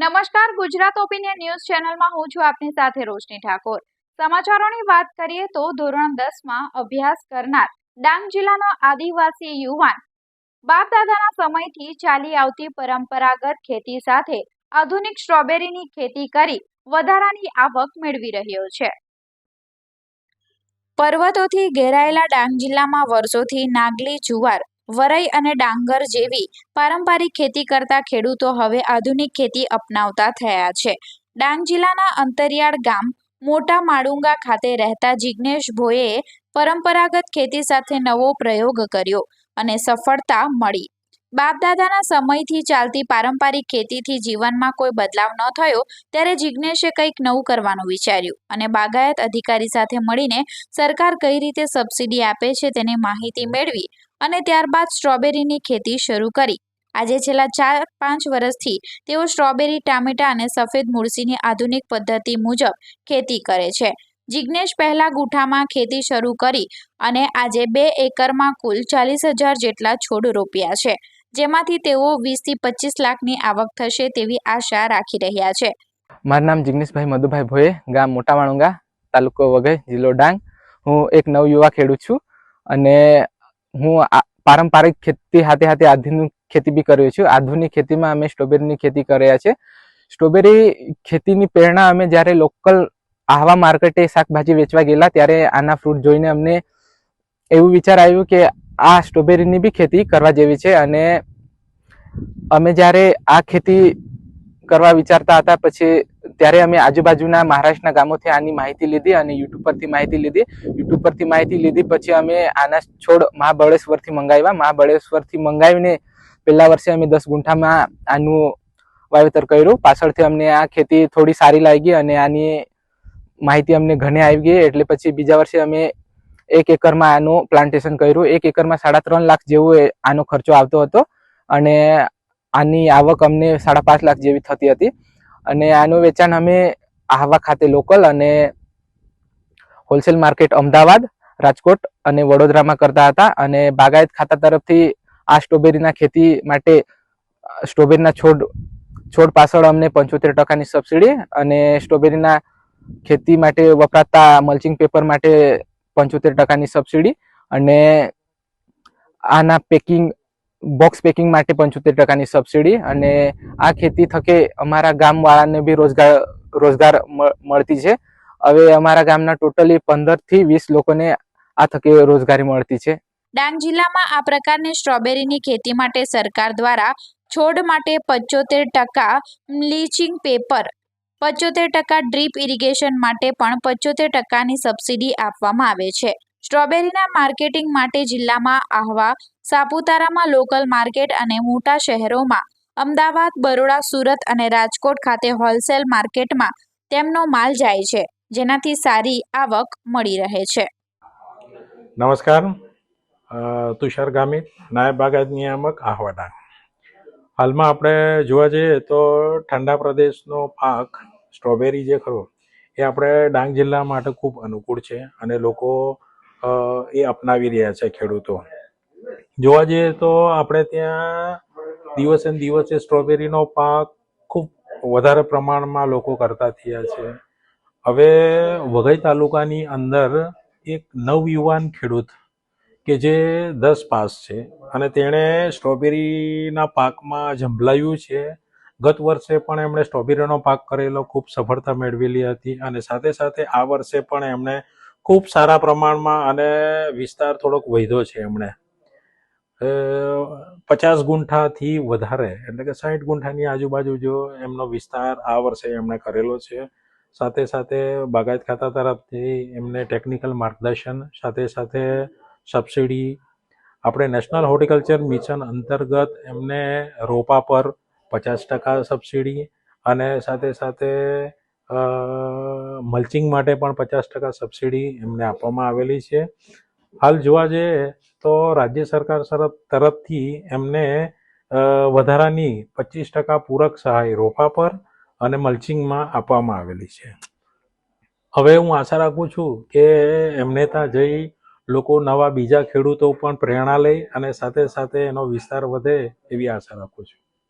નમસ્કાર, Gujarat opinion news ચેનલમાં હું છું આપની સાથે રોશની ઠાકોર. સમાચારોની વાત કરીએ તો ધોરણ દસમાં અભ્યાસ કરનાર ડાંગ જિલ્લાનો આદિવાસી યુવાન બાપ દાદાના સમયથી ચાલી આવતી પરંપરાગત ખેતી સાથે આધુનિક સ્ટ્રોબેરીની ખેતી કરી વધારાની આવક મેળવી રહ્યો છે. પર્વતોથી ઘેરાયેલા ડાંગ જિલ્લામાં વર્ષોથી નાગલી જુવાર વરઈ અને ડાંગર જેવી પારંપરિક ખેતી કરતા ખેડૂતો હવે આધુનિક ખેતી અપનાવતા થયા છે. ડાંગ જિલ્લાના અંતરિયાળ ગામ મોટા માડુંગા ખાતે રહેતા જિજ્ઞેશ ભોયે પરંપરાગત ખેતી સાથે નવો પ્રયોગ કર્યો અને સફળતા મળી. બાપદાદાના સમયથી ચાલતી પારંપરિક ખેતીથી જીવનમાં કોઈ બદલાવ ન થયો ત્યારે જિજ્ઞેશે કંઈક નવું કરવાનું વિચાર્યું અને બાગાયત અધિકારી સાથે મળીને સરકાર કઈ રીતે સબસિડી આપે છે તેની માહિતી મેળવી અને ત્યારબાદ સ્ટ્રોબેરીની ખેતી શરૂ કરી. આજે છેલ્લા ચાર પાંચ વર્ષથી તેઓ સ્ટ્રોબેરી, ટામેટા અને સફેદ મૂળસીની આધુનિક પદ્ધતિ મુજબ ખેતી કરે છે. જિજ્ઞેશ પહેલા ગુઠામાં ખેતી શરૂ કરી અને આજે બે એકરમાં કુલ ચાલીસ હજાર જેટલા છોડ રોપ્યા છે, જેમાંથી તેઓ વીસથી પચીસ લાખની આવક થશે તેવી આશા રાખી રહ્યા છે. મારું નામ જિગ્નેશભાઈ મધુભાઈ ભોયે ગામ મોટા વાણુંગા તાલુકો વઘઈ, જિલ્લો ડાંગ. હું એક નવયુવા ખેડૂત છું અને હું પારંપરિક ખેતી સાથે સાથે આધુનિક ખેતી બી કર્યો છું. આધુનિક ખેતીમાં અમે સ્ટ્રોબેરીની ખેતી કર્યા છે. સ્ટ્રોબેરી ખેતીની પ્રેરણા અમે જ્યારે લોકલ આહવા માર્કેટે શાકભાજી વેચવા ગયેલા ત્યારે આના ફ્રૂટ જોઈને અમને એવું વિચાર આવ્યું કે આ સ્ટ્રોબેરીની બી ખેતી કરવા જેવી છે અને અમે જ્યારે આ ખેતી કરવા વિચારતા હતા પછી ત્યારે અમે આજુબાજુના મહારાષ્ટ્રના ગામોથી આની માહિતી લીધી અને યુટ્યુબ પરથી માહિતી લીધી. યુટ્યુબ પરથી માહિતી લીધી, પછી અમે આના છોડ મહાબળેશ્વરથી મંગાવ્યા. મહાબળેશ્વરથી મંગાવીને પહેલા વર્ષે અમે દસ ગુંઠામાં આનું વાવેતર કર્યું. પાછળથી અમને આ ખેતી થોડી સારી લાગી અને આની માહિતી અમને ઘણી આવી ગઈ. એટલે પછી બીજા વર્ષે અમે એક એકરમાં આનું પ્લાન્ટેશન કર્યું. એક એકરમાં સાડા ત્રણ લાખ જેવો આનો ખર્ચો આવતો હતો અને આની આવક અમને સાડા પાંચ લાખ જેવી થતી હતી. અને આનું વેચાણ અમે આહવા ખાતે લોકલ અને હોલસેલ માર્કેટ અમદાવાદ, રાજકોટ અને વડોદરામાં કરતા હતા અને બાગાયત ખાતા તરફથી આ સ્ટ્રોબેરીના ખેતી માટે સ્ટ્રોબેરીના છોડ છોડ પાછળ અમને પંચોતેર ટકાની સબસિડી અને સ્ટ્રોબેરીના ખેતી માટે વપરાતા મલ્ચિંગ પેપર માટે પંચોતેર ટકાની સબસિડી અને આના પેકિંગ બોક્સ પેકિંગ માટે પંચોતેર ટકાની સબસિડી અને આ ખેતી થકે અમારા ગામવાળાને બી રોજગાર રોજગાર મળતી છે. હવે અમારા ગામના ટોટલી પંદરથી વીસ લોકોને આ થકે રોજગારી મળતી છે. ડાંગ જિલ્લામાં આ પ્રકારની સ્ટ્રોબેરીની ખેતી માટે સરકાર દ્વારા છોડ માટે પંચોતેર ટકા બ્લીચિંગ પેપર, પંચોતેર ટકા ડ્રીપ ઇરિગેશન માટે પણ પંચોતેર ટકાની સબસિડી આપવામાં આવે છે. સ્ટ્રોબેરીના માર્કેટિંગ માટે જિલ્લામાં આહવા, સાપુતારામાં લોકલ માર્કેટ અને મોટા શહેરોમાં અમદાવાદ, બરોડા, સુરત અને રાજકોટ ખાતે હોલસેલ માર્કેટમાં તેમનો માલ જાય છે, જેનાથી સારી આવક મળી રહે છે. નમસ્કાર. તુષાર ગામિત, નાયબ બાગાયત નિયામક આહવાડા હાલમાં આપણે જોવા જઈએ તો ઠંડા પ્રદેશનો પાક, સ્ટ્રોબેરી જે ખરો, એ આપણે ડાંગ જિલ્લા માટે ખૂબ અનુકૂળ છે અને લોકો એ અપનાવી રહ્યા છે ખેડૂતો. જોવા જઈએ તો આપણે ત્યાં દિવસે ને દિવસે સ્ટ્રોબેરીનો પાક ખૂબ વધારે પ્રમાણમાં લોકો કરતા થયા છે. હવે વઘઈ તાલુકાની અંદર એક નવયુવાન ખેડૂત કે જે દસ પાસ છે અને તેણે સ્ટ્રોબેરીના પાકમાં ઝંપલાવ્યું છે. ગત વર્ષે પણ એમણે સ્ટ્રોબેરીનો પાક કરેલો, ખૂબ સફળતા મેળવેલી હતી અને સાથે સાથે આ વર્ષે પણ એમણે ખૂબ સારા પ્રમાણમાં અને વિસ્તાર થોડોક વધ્યો છે એમણે. પચાસ ગુંઠાથી વધારે, એટલે કે સાઠ ગુંઠાની આજુબાજુ જો એમનો વિસ્તાર આ વર્ષે એમણે કરેલો છે, સાથે સાથે બાગાયત ખાતા તરફથી એમને ટેકનિકલ માર્ગદર્શન, સાથે સાથે સબસિડી, આપણે નેશનલ હોર્ટિકલ્ચર મિશન અંતર્ગત એમને રોપા પર પચાસ ટકા સબસિડી અને સાથે સાથે મલ્ચિંગ માટે પણ પચાસ ટકા સબસિડી એમને આપવામાં આવેલી છે. હાલ જોવા જઈએ તો રાજ્ય સરકાર તરફ તરફથી એમને વધારાની પચીસ ટકા પૂરક સહાય રોપા પર અને મલ્ચિંગમાં આપવામાં આવેલી છે. હવે હું આશા રાખું છું કે એમને ત્યાં જઈ લોકો નવા બીજા ખેડૂતો પણ પ્રેરણા લે અને સાથે સાથે એનો વિસ્તાર વધે એવી આશા રાખું છું.